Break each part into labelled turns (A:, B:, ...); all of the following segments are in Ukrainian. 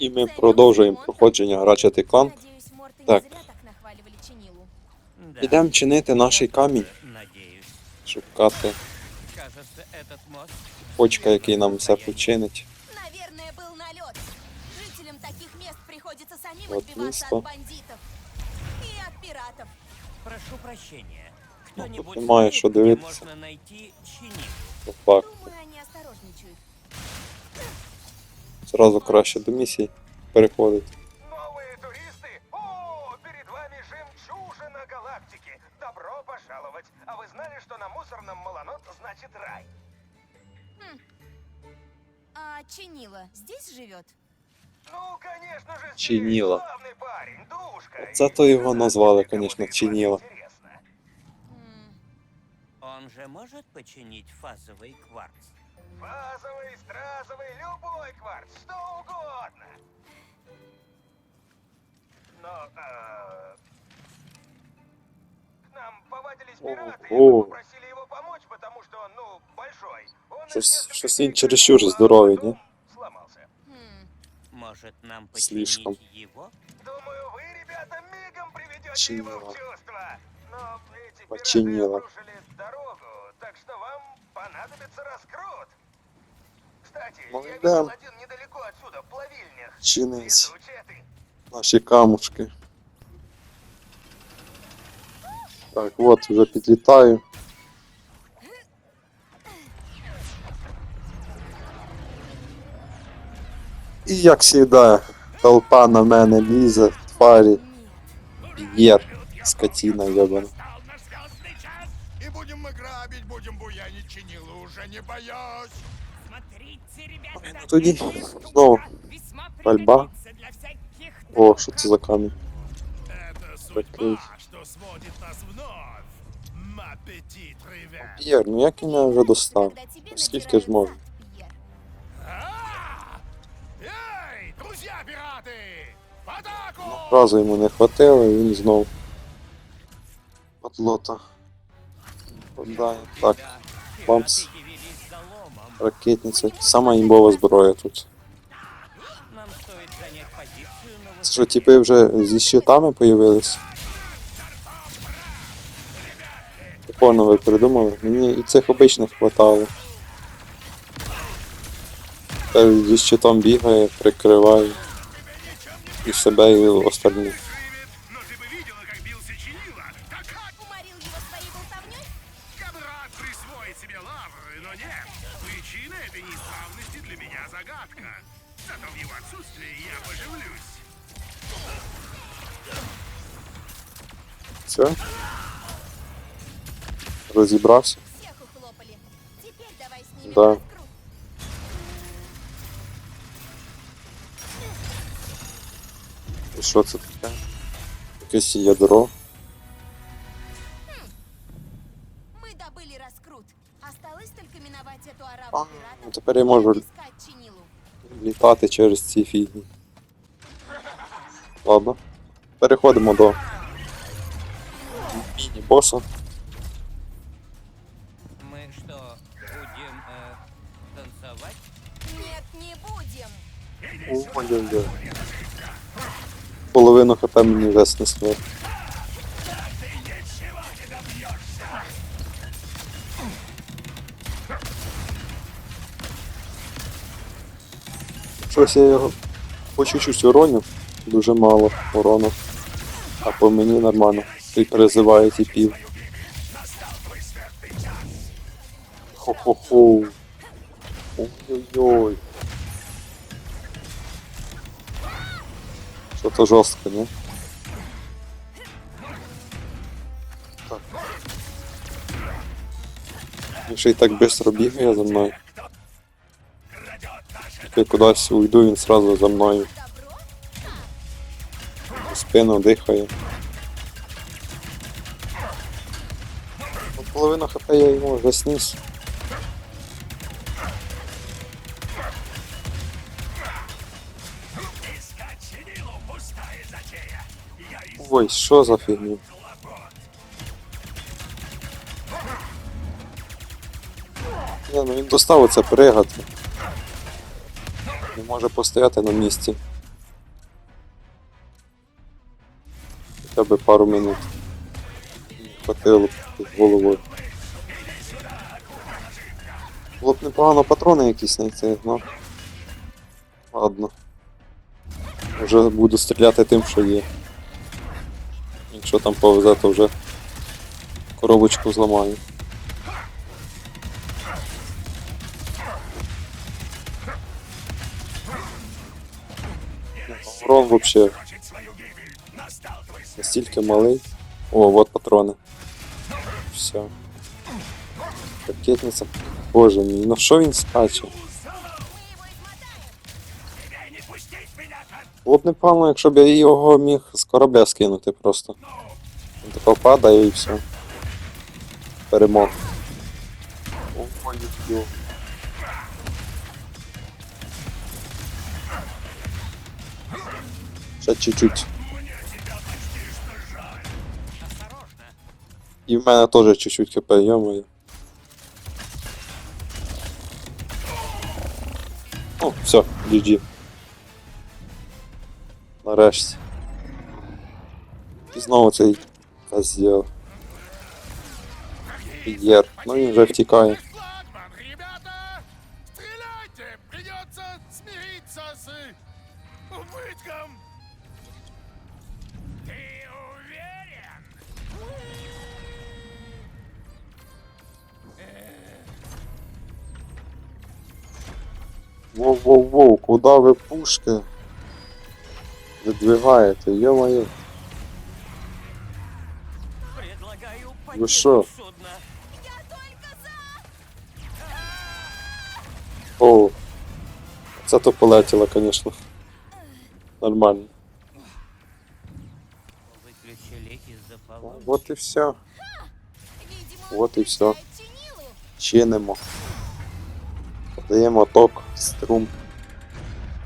A: І ми продовжуємо проходження Ratchet Clank.
B: Надеюсь, Морты
A: Так.
B: не зря так нахваливали Чинилу.
C: Да,
A: Підемо чинити наш камінь,
C: Надеюсь.
A: шукати
C: Кажется, этот мост...
A: почка, який нам все починить.
B: Наверное, был налет. Жителям таких мест приходится самим
A: Вот
B: отбиваться
A: место.
B: от бандитов. И от пиратов.
C: Прошу прощения.
A: Ну,
C: Кто-нибудь
A: тут немає
C: знает,
A: що
C: где
A: дивитися.
C: можно найти чинилу?
A: По факту.
B: Думаю, они осторожничают.
A: Зразу краще до місії переходити.
D: Новые туристы? О, перед вами жемчужина галактики. Добро пожаловать. А вы знали, что на мусорном Маланот значит рай?
B: А Чинила здесь живет?
D: Ну, конечно же, здесь
A: Чинила.
D: славный парень, душка.
A: Оце
D: И
A: то його
D: кому
A: назвали,
D: будет
A: конечно,
D: вас
A: Чинила.
D: интересно?
B: М,
C: Он же может починить фазовый кварц?
D: Фазовый, стразовый, любой кварц, что угодно. Но, э, к нам повадились пираты, и попросили его помочь, потому что он, ну, большой. Он
A: Щось- щось він чересчур здоровий, ні?
D: Сломался.
B: хм.
C: Может, нам починить
A: Слишком.
C: его?
D: Думаю, вы, ребята, мигом приведете его
A: Чинила.
D: в чувство. Но эти пираты
A: Починила.
D: обрушили дорогу, так что вам понадобится раскрут. Кстати,
A: Ну,
D: я
A: да.
D: видел один недалеко отсюда, в плавильнях.
A: Чинить
D: Везучая ты.
A: наші камушки. Так, от, вже підлітаю. І як завжди, толпа на мене лізе, тварі, п'єр, скотина йобана.
E: Настал наш звездный час, и будем мы грабить, будем буянить чинилу, уже не боюсь.
F: Смотрите, ребята,
A: Ну тоді
F: эта
A: знову
F: штука весьма
A: пальба.
F: пригодится для всяких
A: О, що це за камінь?
E: Это
A: Закрыть.
E: судьба, что сводит нас вновь. Маппетит ревен.
A: П'єр, ну як він мене вже достав?
B: Когда тебе
A: Скільки
B: натирают
A: ж можна?
B: зад, Пьер.
E: А! Эй, друзья пираты! В атаку!
A: Разу йому не хватило, і він знов. Подлота. Подає. Так,
C: Да,
A: бамс. ракетниця. Сама імбова зброя тут. Це що, типи вже зі щитами появились? Прикольно ви придумали. Мені і цих обичних хватало. Та зі щитом бігає, прикриває. І себе, і остальних. Розібрався?
B: Всех ухлопали. Теперь давай с ними
A: Да.
B: раскрут.
A: І що це таке? Якесь ядро.
B: Мы добыли раскрут. Осталось только миновать эту
A: А,
B: араву
A: ну
B: пиратов
A: тепер я
B: и
A: можу
B: отыскать Чинилу.
A: літати через ці фігні. Ладно. Переходимо до міні-боса. Ой-ой-ой. Половину хп мені вже снесло. Щось я його по чуть-чуть уроню, дуже мало урону. А по мені нормально. Ти призиває типів. Хо-хо-хо. Ой-ой-ой. Что-то жорстко, не? Так. Ще й так швидко бігає за мною. Я кудись уйду, він сразу за мною. Спину дихає. Ну, Половину хп я йому вже сніс. Ой, що за фігня? Не, ну він доставиться пригати. Не може постояти на місці. Хоча б пару минут. Хватило головою. Було б непогано патрони якісь знайти, ну. Ладно. Вже буду стріляти тим, що є. Якщо там повезе, то вже коробочку зламаю. Урон вообще настільки малий. О, вот патрони. Все. Ракетниця. Боже мій, ну що він скаче? Було б непогано, якщо б я його міг з корабля скинути просто. Він тако падає і все. Перемог. Ой, ой. Ще чуть-чуть. І в мене теж чуть-чуть хп, йомаю. О, все, GG. Нарешті. І знову цей козел. П'єр. Ну він вже втікає.
E: Флагман, ребята! Стреляйте! Придется смириться с убытком!
B: Ты уверен?
A: Воу-воу-воу, куда ви пушки? Видвигаєте, ё-моё.
C: Предлагаю
A: Вы
C: покинуть
A: шо?
C: судно.
G: Я только за!
A: О, це то полетіло, конечно. Нормально.
C: Выключили из-за поломки.
A: Вот і все.
G: Видимо,
A: Вот і все.
G: включают чинилу.
A: Чинимо. Подаємо ток, струм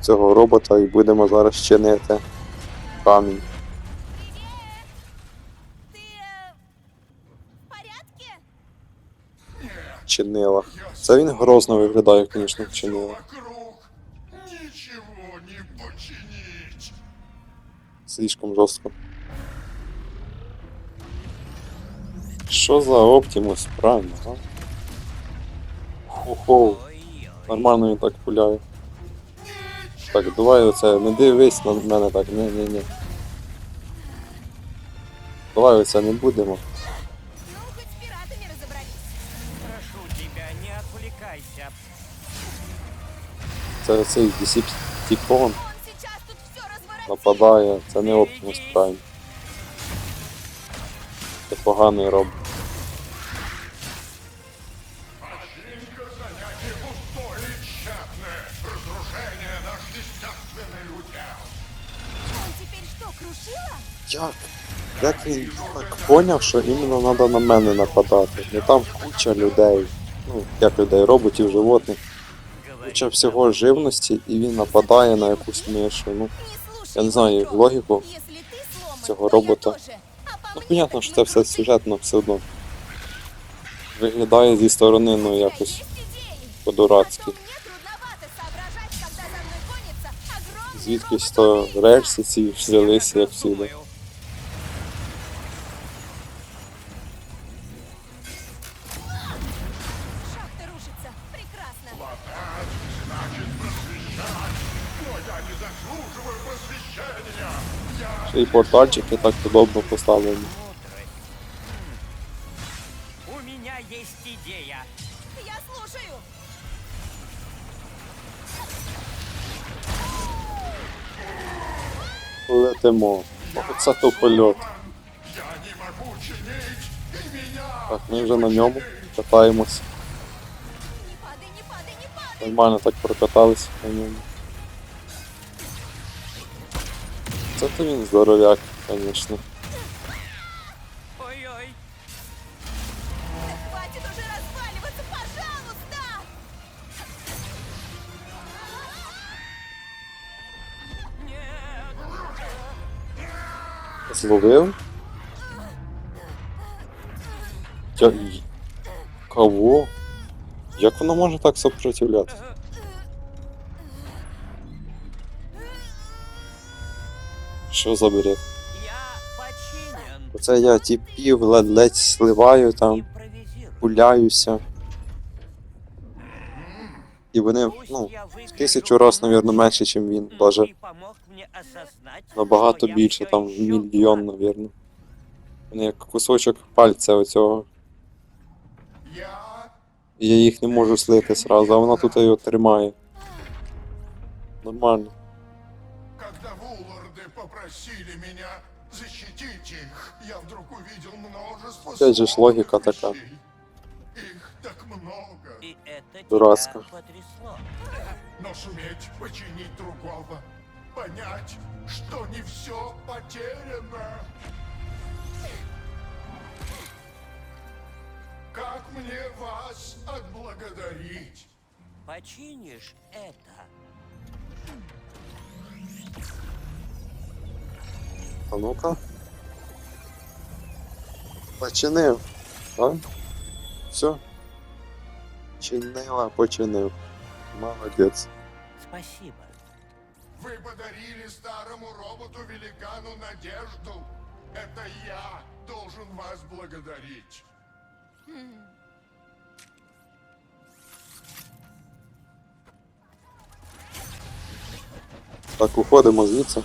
A: цього робота і будемо зараз чинити камінь. Чинила. Це він грозно виглядає, звісно, чинила. Слишком жорстко. Що за Оптимус Prime, а? Хо-хо, нормально він так пуляє. Так, давай оце, не дивись на мене так, ні, ні, ні. Давай оце не будемо.
G: Ну, хоть с пиратами.
C: Прошу тебя, не отвлекайся.
A: Це оцей Десептикон
G: Он сейчас тут все разворотит.
A: нападає, це не Оптимус Prime. Це поганий робот. Як? Як він так поняв, що іменно треба на мене нападати? Не там куча людей. Ну, як людей, роботів, животних. Куча всього живності, і він нападає на якусь мишу. Ну, я не знаю логіку. Цього робота. Ну, понятно, що це все сюжетно все одно. Виглядає зі сторони, ну якось по-дурацьки. Звідкись то рельси ці взялися, як всюди. Й портальчики так удобно поставлені.
C: У меня есть идея.
G: Я слушаю.
A: Летимо. Оце то польот.
E: я не могу чинить! И
A: Так, ми вже на ньому катаємось.
G: Не падай, не падай, не падай.
A: Нормально так прокатались на ньому. Це то він здоровяк, звісно.
C: Ой-ой.
G: Да хватит уже разваливаться, пожалуйста.
A: Зловив? Я... Кого? Як вона може так сопротивлятися? Що за бред?
C: Я починю
A: Оце я тіпів ледь-ледь сливаю там,
C: Импровизируй.
A: пуляюся. І вони,
C: Пусть
A: ну,
C: я
A: в
C: выгляжу
A: тисячу раз,
C: глупо,
A: мабуть, менше, ніж він.
C: но
A: Даже
C: ты помог мне осознать,
A: набагато
C: что я
A: більше,
C: всё
A: там
C: ещё
A: мільйон,
C: маг.
A: мабуть. Вони як кусочок пальця оцього.
E: Я
A: І я їх не можу слити сразу, а вона тут його тримає. Нормально. Опять же ж логика такая.
E: вещей. Их так много.
C: И это
A: Дурацко.
C: тебя потрясло.
E: Но суметь починить другого, понять, что не все потеряно. Как мне вас отблагодарить?
C: Починишь это.
A: А ну-ка. Починив. Так? Все. Чинила, починив. Молодець.
C: Спасибо.
E: Вы подарили старому роботу-великану надежду. Это я должен вас благодарить.
A: Так, уходимо звідси.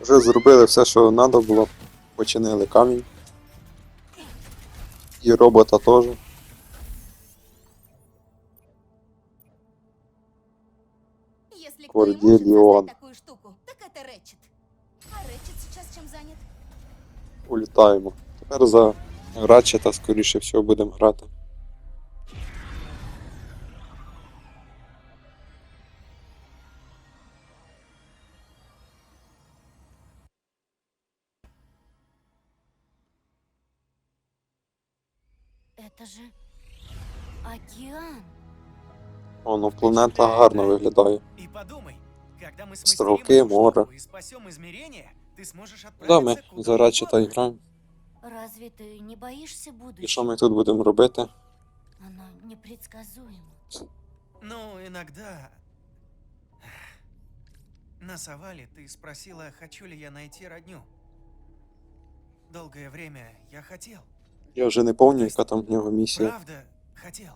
A: Вже зробили все, що треба було Починили камінь. І робота теж.
G: Если кто и может
A: Корделион.
G: создать такую штуку, так это Рэтчет. А Рэтчет сейчас чем занят?
A: Улітаємо. Тепер за Ratchet, скоріше всього, будемо грати. Воно планета гарно виглядає.
H: И подумай, когда мы
A: Островки,
H: смастерим эту
A: море.
H: штуку и спасем измерение, ты сможешь
A: Да,
H: отправиться
A: ми
H: куда
A: за Ratchet
H: угодно.
A: граємо.
G: Разве ты не боишься будущего?
A: І що ми тут будемо робити?
G: Оно непредсказуемо.
H: Ну, иногда... На Савале ты спросила, хочу ли я найти родню. Долгое время я хотел.
A: Я вже не пам'ятаю, яка там в нього місія.
H: Правда, хотел.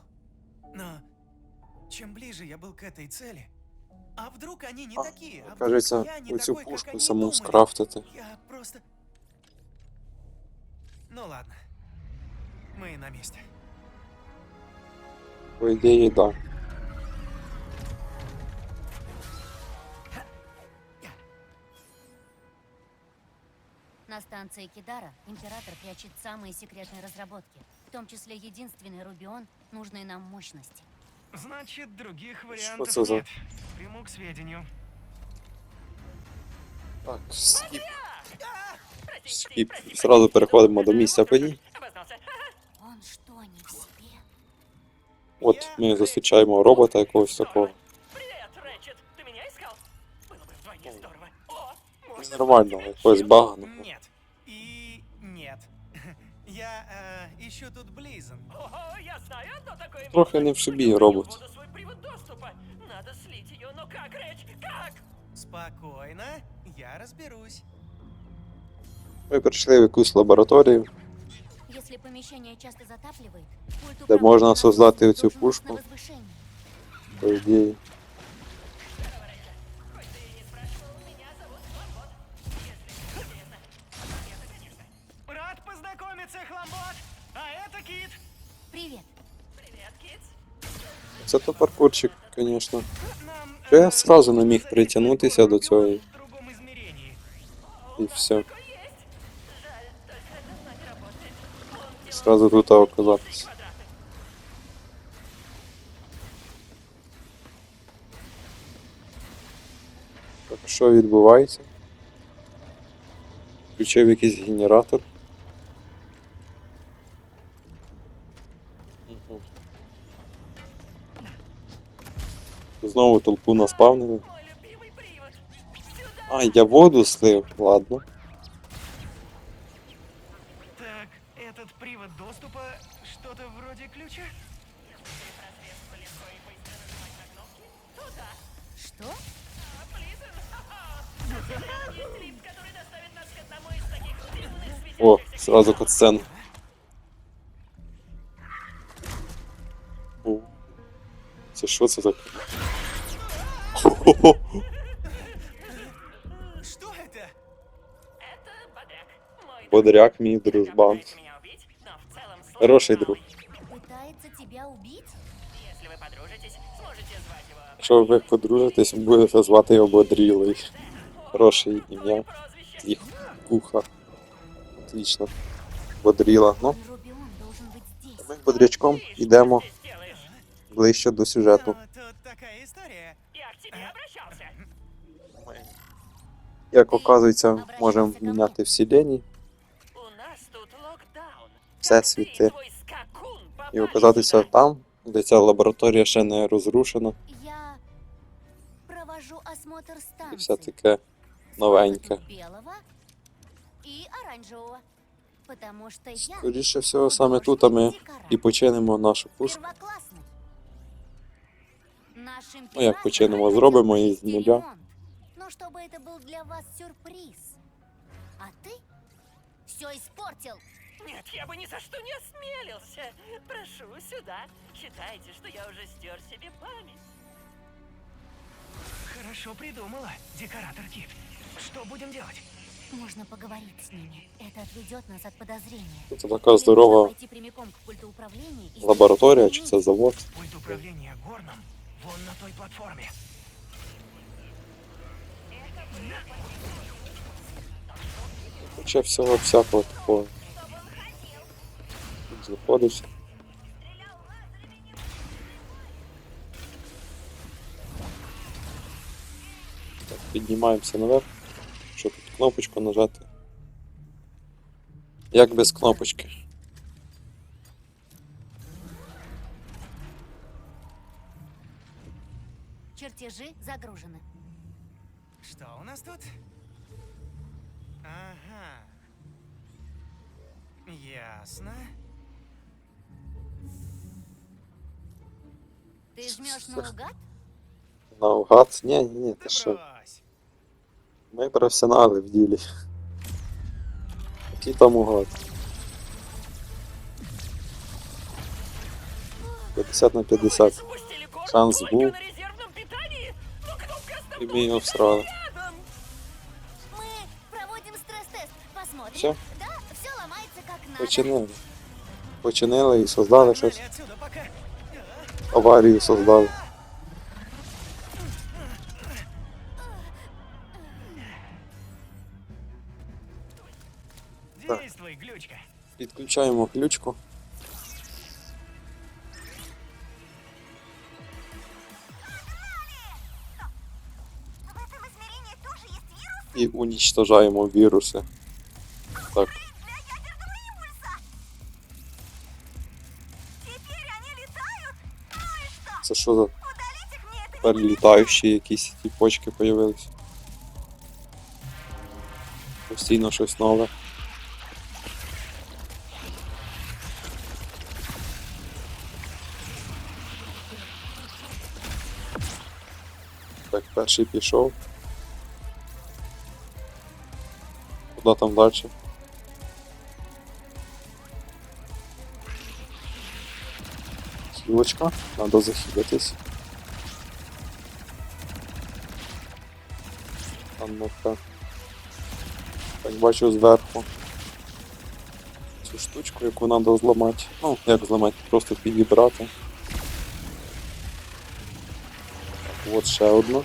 H: Но чем ближе я был к этой цели, а вдруг они не
A: А,
H: такие, а вдруг
A: Кажеться,
H: я не
A: оцю
H: такой,
A: пушку саму
H: думали.
A: скрафтити.
H: Я просто... Ну ладно. Мы на месте.
A: По так. Да.
G: На станции Кидара император прячет самые секретные разработки, в том числе единственный Рубион, нужной нам мощности.
H: Значит, других
A: вариантов це за- нет.
H: Приму к сведению.
A: Так, скіп. Скіп. Сразу переходимо до місця подій.
G: Он что, не в себе?
A: От ми зустрічаємо робота якогось такого.
B: Привет, Рэчет! Ты меня искал? Было бы вдвойне здорово. О, можно
A: Нормального, якогось баганого.
H: Нет. И нет. Я э, ищу тут Близен.
B: Ого, я знаю одно такое
A: Трохи
B: место.
A: не в собі
B: У него
A: робот.
B: буду свой привод доступа. Надо слить ее, но как, Рэч, как?
H: Спокойно, я разберусь.
A: Ми прийшли в якусь лабораторію.
G: Если помещение часто затапливает, пульт
A: Да
G: управления
A: можно
G: наносит
A: создать эту
G: должен быть
A: пушку.
G: на возвышении.
A: По ідеї. Це то паркурчик, звісно.
H: Нам,
A: Що я
H: э,
A: сразу не міг
H: создать
A: притягнутися до
H: такой
A: цього
H: регион в другом измерении.
A: і все.
B: Такой есть. Жаль, только это с нами работает. Он
A: Сразу тут оказатись.
B: квадратных.
A: Так, що відбувається? Включив якийсь генератор. Знову толпу наспавнили. А, я воду слив, ладно.
H: Так, этот привод доступа что-то вроде ключа?
G: Что?
B: Есть лифт, который доставит нас к одному
A: О, сразу катсцена. О, Це що це таке? Хо-хо-хо.
H: Что это?
B: Это Бодряк. Мой
A: Бодряк, мій
B: друг.
A: дружбан.
B: Пытается меня убить, но в целом слон
A: Хороший
B: малый.
A: друг.
G: Пытается тебя убить?
B: Если вы подружитесь, сможете звать его.
A: Якщо ви подружитесь, будете звати його Бодрілий. Хороше ім'я.
B: Прозвище.
A: Куха. Отлично. Бодріла. Ну,
G: Рубион должен быть здесь.
A: ми бодрячком
B: Ты что
A: йдемо
B: здесь делаешь?
A: ближче до сюжету.
H: Ну, тут такая история.
B: Тебе обращался.
A: Як оказується, можемо міняти вселені
B: У нас тут локдаун.
A: Всесвіти.
B: Твой скакун,
A: і оказатися там, де ця лабораторія ще не розрушена,
G: Я провожу осмотр
A: і все таке новеньке.
G: Белого и оранжевого. Потому что я
A: Скоріше всього, саме тут а ми і починимо нашу пушку.
G: Наш
A: Ну, як
G: император
A: починимо,
G: хотел
A: зробимо її з
G: провести
A: нуля.
G: ремонт. Но чтобы это был для вас сюрприз. А ты все испортил.
B: Нет, я бы ни за что не осмелился. Прошу сюда. Считайте, что я уже стер себе память.
H: Хорошо придумала, декоратор Кит. Что будем делать?
G: Можно поговорить с ними. Это отведет нас от подозрения.
A: Це така здорова
G: Или пойти прямиком к пульту управления и
A: лабораторія,
G: сделать
A: чи це завод.
H: Пульт управления горном вон на той платформе.
A: Хоча всього всякого такого. Тут знаходиться. Так, піднімаємося наверх. Що тут кнопочку нажати? Як без кнопочки?
G: Чертежи загружены.
H: Что у нас тут? Ага. Ясно.
G: Ты жмешь наугад?
A: Наугад? Ні, ні, ні,
H: Да
A: ти що?
H: брось.
A: Ми професіонали в ділі. Який там угад? 50 на 50.
B: Запустили горн
A: Шанс
B: только
A: был. І ми його всрали.
G: Мы проводим стресс-тест. Посмотрим.
A: Всё?
G: Да, все ломается как надо.
A: Починили. Починили і создали щось. Аварію создали. Так. Підключаємо ключку. І уничтожаємо віруси. Так, це що за тепер літаючі якісь ті почки появились? Постійно щось нове. Так, перший пішов. Куди там далі? Хілочка, треба захилитись. Там ну-ка. Так бачу зверху. Цю штучку, яку треба зламати. Ну, як зламати, просто підібрати. От ще одну.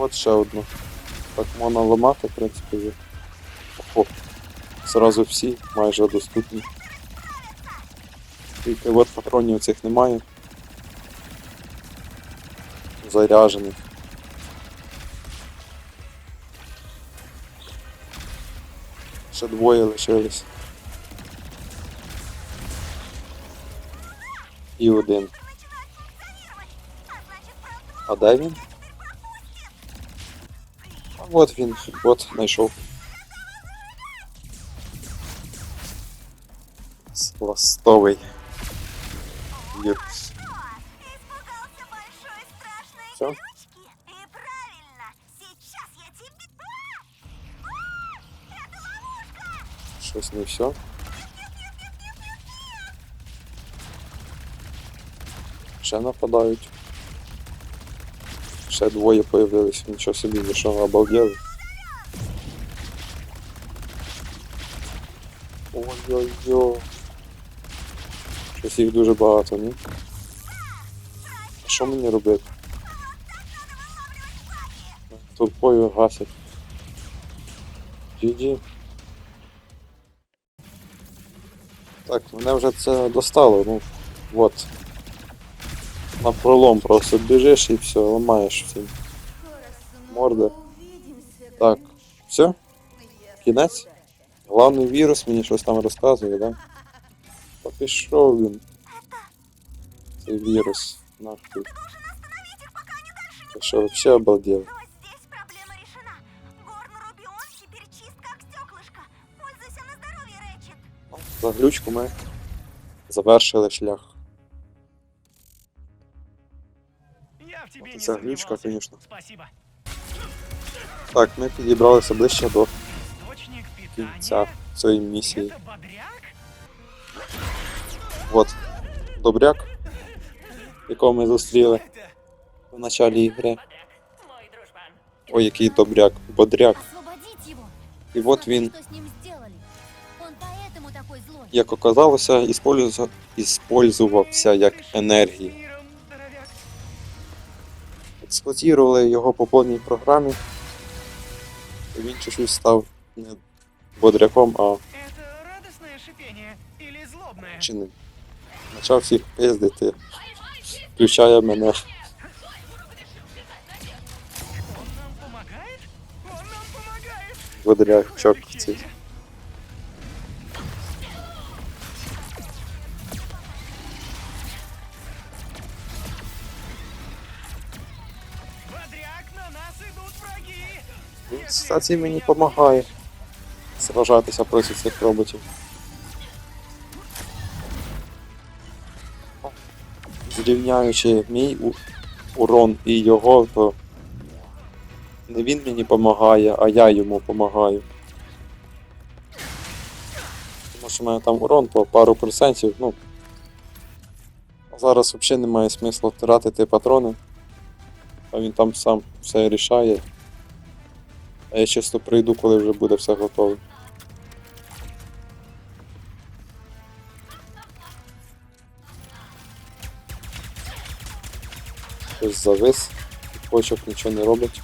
A: От ще одну. Так можна ламати, в принципі. вже. О, зразу всі майже доступні. Тільки от патронів цих немає. Заряжених. Ще двоє лишились. І один. А де він? От він, от знайшов.
I: Сластовий. Юр. Все?
A: Щось не все. Ще нападають. Ще двоє появились, нічого собі, ви що, обалдели. Ой-ой-ой. Щось їх дуже багато, ні? Що мені робити? Толпою гасять. GG. Так, мене вже це достало, ну от. На пролом просто біжиш і все, ламаєш всім. Морда. Так, все? Кінець? Главний вірус мені щось там розказує, да? Та пішов він. Цей вірус. Нахуй. Ти що, вообще обалдел?
I: Но здесь проблема решена. Горн Рубион теперь чист как стеклышко. Пользуйся на здоровье, Рэчет.
A: За глючку ми завершили шлях. Ця глючка, звісно. Так, ми підібралися ближче до кінця цієї місії. От. Добряк, якого ми зустріли в началі ігри. Ой, який добряк, бодряк. І от він, як оказалося, іспользувався як енергія. Експлуатували його по повній програмі. І він чуть-чуть став не бодряком, а
E: или злобное?
A: Почав всіх пиздити. Включає мене. Бодрячок цей. Кстати, мені допомагає сражатися проти цих роботів. Зрівняючи мій урон і його, то не він мені допомагає, а я йому допомагаю. Тому що в мене там урон по пару процентів, ну. Зараз взагалі немає смислу тратити патрони. А він там сам все рішає. А я чисто прийду, коли вже буде все готове. Хтось завис, почок нічого не робить.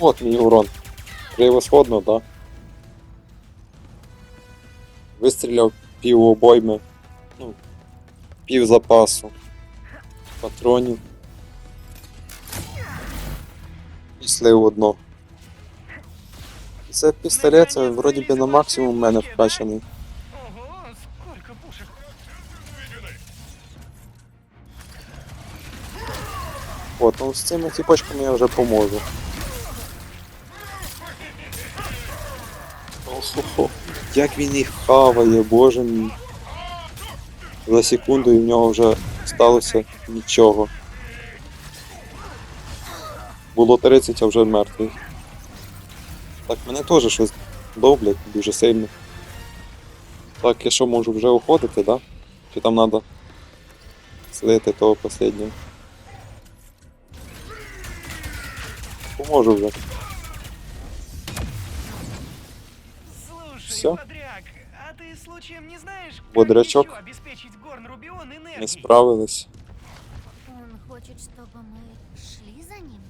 A: От мій урон. Превосходно, да? Вистріляв пів обойми. Ну, пів запасу. Патронів. Слив одно. Це пістолет, це вроді би на максимум в мене вкачаний.
E: Ого!
A: От, ну з цими ціпочками я вже поможу. Охо, як він їх хаває, боже мій. За секунду і в нього вже сталося нічого. Було 30, а вже мертвий. Так, мене теж щось довблять дуже сильно. Так, я що можу вже уходити, да? Чи там треба слити того останнього? Поможу вже.
E: Слушай,
A: Всё?
E: Бодряк, а ты случаем не знаешь, как
A: Бодрячок.
E: еще обеспечить Горн Рубион энергией?
A: Не справились.
G: Он хочет, чтобы мы шли за ним?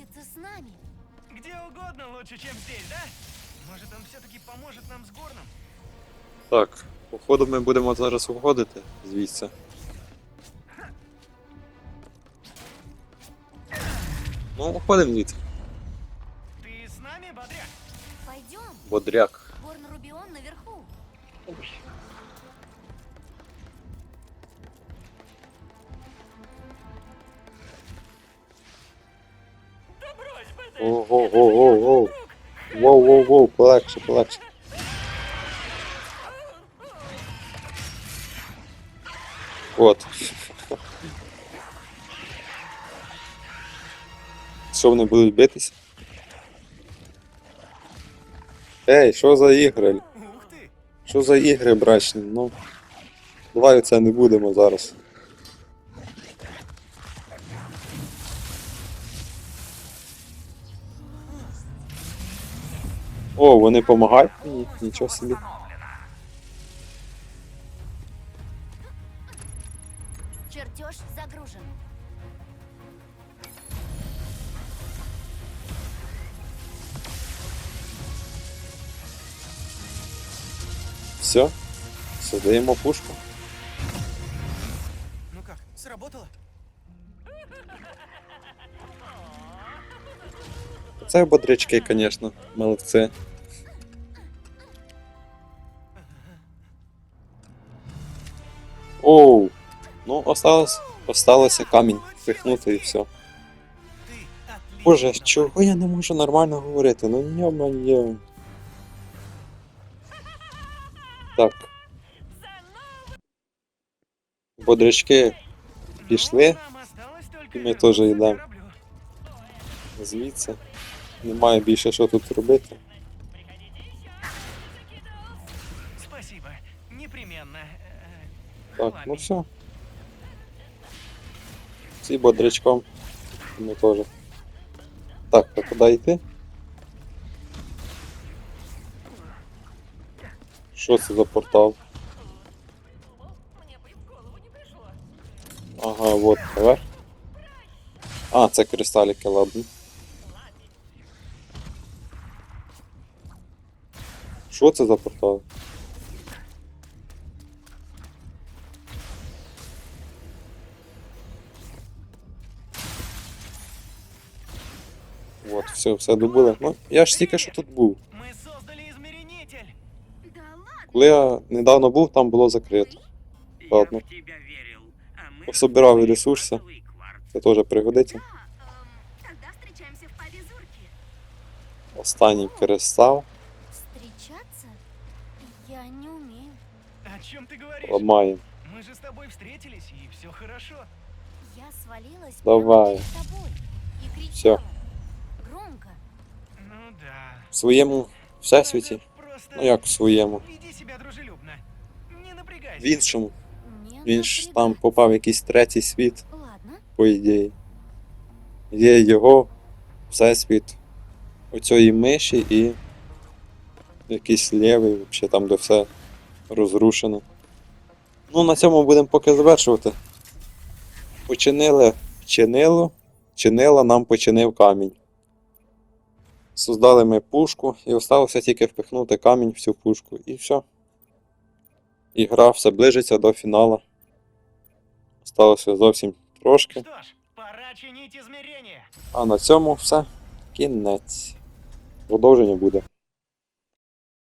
G: Он с нами.
E: Где угодно лучше, чем здесь, да? Может, он все-таки поможет нам с Горном?
A: Так, походу ми будемо зараз уходити звідси. Ну, уходимо звідси.
E: Ты с нами, Бодряк?
G: Пойдем.
A: Бодряк.
G: Горн Рубион наверху.
B: Да
A: Ого-го-го-го. Воу, воу, воу, полегше, полегше. От. Що вони будуть битись? Ей, що за ігри? Що за ігри брачні? Ну. Давай оце не будемо зараз. О, вони допомагають мені? Нічого собі.
G: Чертеж загружен.
A: Все. Создаємо пушку.
H: Ну как, сработало?
A: Це бодрячки, звісно, молодці. Оу. Ну, осталось, осталося камінь впихнути і все. Боже, чого я не можу нормально говорити? Ну йо-моє. Так. Бодрячки пішли
H: Нам осталось только
A: И мы тоже
H: вернуться к
A: едам.
H: кораблю.
A: звідси. Немає більше що тут робити. Так, ну все. Всі бодрячком. Ми теж. Так, а куди йти? Що це за портал? Ага, вот, наверх. А, це кристаліки, ладно. Що це за портал? все, все добули. Ну, я ж тільки що тут був.
H: Мы создали измеренитель.
I: Да ладно.
A: Коли я недавно був, там було закрито. Ладно.
C: Я в тебя верил, а мы
A: Пособирал
C: раздобыли
A: ресурсы.
C: фазовый кварц.
A: Це теж пригодиться.
I: Да, эм, тогда встречаемся в пабе Зурки.
A: Останній кристал
G: Встречаться? Я не умею.
H: О чем ты говоришь?
A: ламаємо.
H: Мы же с тобой встретились, и все хорошо.
G: Я свалилась
A: Давай.
G: прямо
H: Ну да.
A: В своєму всесвіті.
H: Просто
A: Ну як в своєму. В іншому.
G: Не
A: Він ж там попав в якийсь третій світ,
G: Ладно.
A: по ідеї. Є його всесвіт оцієї миші і якийсь лівий, взагалі там, де все розрушено. Ну, на цьому будемо поки завершувати. Починили, чинило, чинила нам починив камінь. Создали ми пушку і залишилося тільки впихнути камінь в цю пушку і все. І гра все ближиться до фіналу. Осталося зовсім трошки.
H: Що ж, пора.
A: А на цьому все. Кінець. Продовження буде.